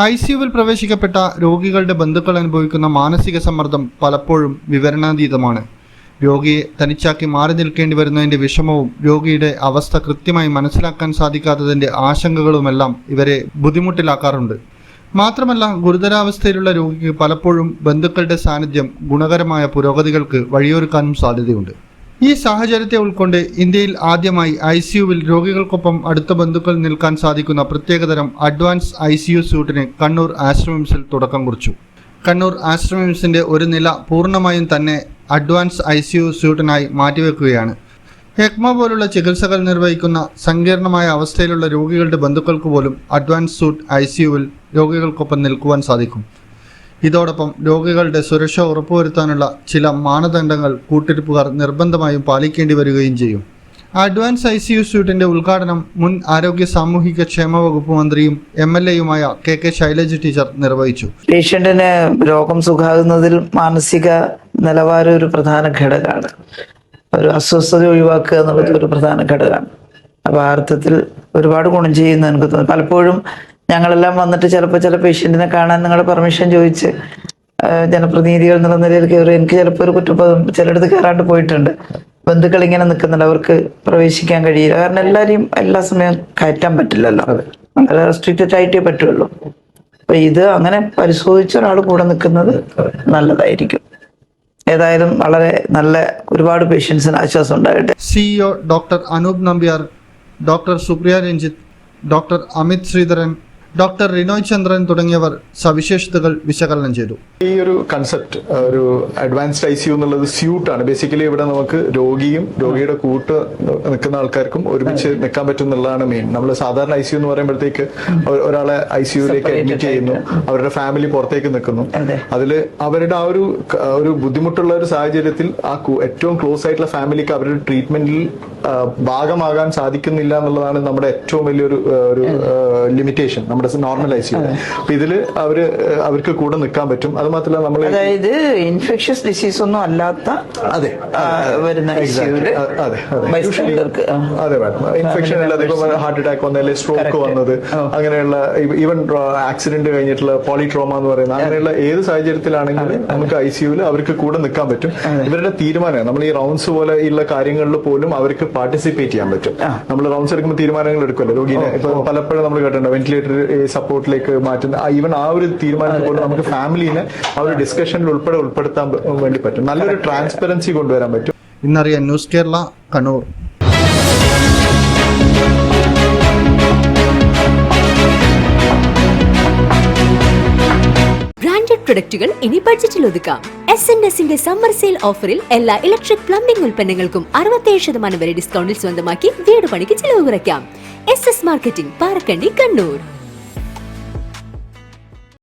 I സിയുവിൽ പ്രവേശിക്കപ്പെട്ട രോഗികളുടെ ബന്ധുക്കൾ അനുഭവിക്കുന്ന മാനസിക സമ്മർദ്ദം പലപ്പോഴും വിവരണാതീതമാണ്. രോഗിയെ തനിച്ചാക്കി മാറി നിൽക്കേണ്ടി വരുന്നതിന്റെ വിഷമവും രോഗിയുടെ അവസ്ഥ കൃത്യമായി മനസ്സിലാക്കാൻ സാധിക്കാത്തതിന്റെ ആശങ്കകളുമെല്ലാം ഇവരെ ബുദ്ധിമുട്ടിലാക്കാറുണ്ട്. മാത്രമല്ല ഗുരുതരാവസ്ഥയിലുള്ള രോഗിക്ക് പലപ്പോഴും ബന്ധുക്കളുടെ സാന്നിധ്യം ഗുണകരമായ പുരോഗതികൾക്ക് വഴിയൊരുക്കാനും സാധ്യതയുണ്ട്. ഈ സാഹചര്യത്തെ ഉൾക്കൊണ്ട് ഇന്ത്യയിൽ ആദ്യമായി ഐ സിയുവിൽ രോഗികൾക്കൊപ്പം അടുത്ത ബന്ധുക്കൾ നിൽക്കാൻ സാധിക്കുന്ന പ്രത്യേകതരം അഡ്വാൻസ് ഐ സി യു സ്യൂട്ടിന് കണ്ണൂർ ആശ്രമിംസിൽ തുടക്കം കുറിച്ചു. കണ്ണൂർ ആശ്രമിംസിന്റെ ഒരു നില പൂർണമായും തന്നെ അഡ്വാൻസ് ഐ സി യു സ്യൂട്ടിനായി മാറ്റിവെക്കുകയാണ്. ഹെക്മ പോലുള്ള ചികിത്സകൾ നിർവഹിക്കുന്ന സങ്കീർണമായ അവസ്ഥയിലുള്ള രോഗികളുടെ ബന്ധുക്കൾക്ക് പോലും അഡ്വാൻസ് സ്യൂട്ട് ഐ സിയുവിൽ രോഗികൾക്കൊപ്പം നിൽക്കുവാൻ സാധിക്കും. ഇതോടൊപ്പം രോഗികളുടെ സുരക്ഷ ഉറപ്പുവരുത്താനുള്ള ചില മാനദണ്ഡങ്ങൾ കൂട്ടിരിപ്പുകാർ നിർബന്ധമായും പാലിക്കേണ്ടി വരികയും ചെയ്യും. അഡ്വാൻസ് ഐ സി യു സ്യൂട്ടിന്റെ ഉദ്ഘാടനം മുൻ ആരോഗ്യ സാമൂഹിക ക്ഷേമ വകുപ്പ് മന്ത്രിയും എം എൽ എയുമായ കെ കെ ശൈലജ ടീച്ചർ നിർവഹിച്ചു. പേഷ്യന്റിന് രോഗം സുഖാകുന്നതിൽ മാനസിക നിലവാരം ഒരു പ്രധാന ഘടകമാണ്. ഒരു അസ്വസ്ഥത ഒഴിവാക്കുക എന്നുള്ളത് ഒരു പ്രധാന ഘടകമാണ്. അപ്പൊ ആ അർത്ഥത്തിൽ ഒരുപാട് ഗുണം ചെയ്യുന്ന എനിക്ക് തോന്നുന്നു. പലപ്പോഴും ഞങ്ങളെല്ലാം വന്നിട്ട് ചിലപ്പോൾ ചില പേഷ്യന്റിനെ കാണാൻ നിങ്ങളുടെ പെർമിഷൻ ചോദിച്ച് ജനപ്രതിനിധികൾ എന്നുള്ള നിലയിൽ കയറി എനിക്ക് ചിലപ്പോൾ ഒരു കുറ്റബോധം ചിലയിടത്ത് കയറാണ്ട് പോയിട്ടുണ്ട്. ബന്ധുക്കൾ ഇങ്ങനെ നിൽക്കുന്നുണ്ട് അവർക്ക് പ്രവേശിക്കാൻ കഴിയില്ല. കാരണം എല്ലാവരെയും എല്ലാ സമയവും കയറ്റാൻ പറ്റില്ലല്ലോ. വളരെ റെസ്ട്രിക്റ്റഡ് ആയിട്ടേ പറ്റുള്ളൂ. അപ്പൊ ഇത് അങ്ങനെ പരിശോധിച്ച ഒരാൾ കൂടെ നിൽക്കുന്നത് നല്ലതായിരിക്കും. ഏതായാലും വളരെ നല്ല ഒരുപാട് പേഷ്യൻസിന് ആശ്വാസം ഉണ്ടാകട്ടെ. CEO doctor Anoop Nambiar doctor Supriya Ranjith doctor Amit Sreedharan doctor Rinoy Chandran തുടങ്ങിയവർ സവിശേഷതകൾ വിശകലനം ചെയ്തു. ഈ ഒരു കൺസെപ്റ്റ് ഒരു അഡ്വാൻസ്ഡ് ഐ സിയു എന്നുള്ളത് സ്യൂട്ടാണ് ബേസിക്കലി ഇവിടെ നമുക്ക് രോഗിയും രോഗിയുടെ കൂട്ട് നിൽക്കുന്ന ആൾക്കാർക്കും ഒരുമിച്ച് നിൽക്കാൻ പറ്റും എന്നുള്ളതാണ് മെയിൻ നമ്മൾ സാധാരണ ഐ സിയു എന്ന് പറയുമ്പോഴത്തേക്ക് ഒരാളെ ഐ സിയുയിലേക്ക് അഡ്മിറ്റ് ചെയ്യുന്നു. അവരുടെ ഫാമിലി പുറത്തേക്ക് നിൽക്കുന്നു. അതെ. അതിൽ അവരുടെ ആ ഒരു ഒരു ബുദ്ധിമുട്ടുള്ള ഒരു സാഹചര്യത്തിൽ ആ ഏറ്റവും ക്ലോസ് ആയിട്ടുള്ള ഫാമിലിക്ക് അവരുടെ ട്രീറ്റ്മെന്റിൽ ഭാഗമാകാൻ സാധിക്കുന്നില്ല എന്നുള്ളതാണ് നമ്മുടെ ഏറ്റവും വലിയൊരു ഒരു ലിമിറ്റേഷൻ നമ്മുടെ നോർമലൈസ് ചെയ്യുക അപ്പൊ ഇതിൽ അവർ അവർക്ക് കൂടെ നിൽക്കാൻ പറ്റും. അത് മാത്രമല്ല നമ്മൾ അതായത് ഇൻഫെക്ഷ്യസ് ഡിസീസ് ഒന്നും അല്ലാത്ത അതെ. വരുന്ന. അതെ മാഡം. ഇൻഫെക്ഷൻ അല്ലാതെ ഇപ്പൊ ഹാർട്ട് അറ്റാക്ക് വന്നല്ലേ സ്ട്രോക്ക്. വന്നത് അങ്ങനെയുള്ള ഈവൻ ആക്സിഡന്റ് കഴിഞ്ഞിട്ടുള്ള പോളിട്രോമ എന്ന് പറയുന്നത് അങ്ങനെയുള്ള ഏത് സാഹചര്യത്തിലാണെങ്കിലും നമുക്ക് ഐ സിയുവിൽ അവർക്ക് കൂടെ നിൽക്കാൻ പറ്റും. ഇവരുടെ തീരുമാനം നമ്മൾ ഈ റൗണ്ട്സ് പോലെ ഉള്ള കാര്യങ്ങളിൽ പോലും അവർക്ക് പാർട്ടിസിപ്പേറ്റ് ചെയ്യാൻ പറ്റും. നമ്മൾ റൗണ്ട്സ് എടുക്കുമ്പോൾ തീരുമാനങ്ങൾ എടുക്കുമല്ലോ. രോഗിനെ ഇപ്പൊ പലപ്പോഴും നമ്മൾ കേട്ടിട്ടുണ്ട് വെന്റിലേറ്റർ സപ്പോർട്ടിലേക്ക് മാറ്റുന്ന ഈവൻ ആ ഒരു തീരുമാനത്തിൽ പോലും നമുക്ക് ഫാമിലിനെ ആ ഒരു ഡിസ്കഷനിൽ ഉൾപ്പെടെ ഉൾപ്പെടുത്താൻ വേണ്ടി പറ്റും. നല്ലൊരു ട്രാൻസ്പെറൻസി കൊണ്ടുവരാൻ പറ്റും. ഇന്നറിയാൻ ന്യൂസ് കേരള കണ്ണൂർ. ബ്രാൻഡഡ് പ്രൊഡക്റ്റുകൾ ഇനി ബഡ്ജറ്റിൽ ഒതുക്കാം. എസ് എൻ എസിന്റെ സമ്മർ സെയിൽ ഓഫറിൽ എല്ലാ ഇലക്ട്രിക് പ്ലംബിംഗ് ഉൽപ്പന്നങ്ങൾക്കും അറുപത്തേഴ് ശതമാനം വരെ ഡിസ്കൗണ്ടിൽ സ്വന്തമാക്കി വീട് പണിക്ക് ചിലവ് കുറയ്ക്കാം. S S marketing Parakkandi Kannur.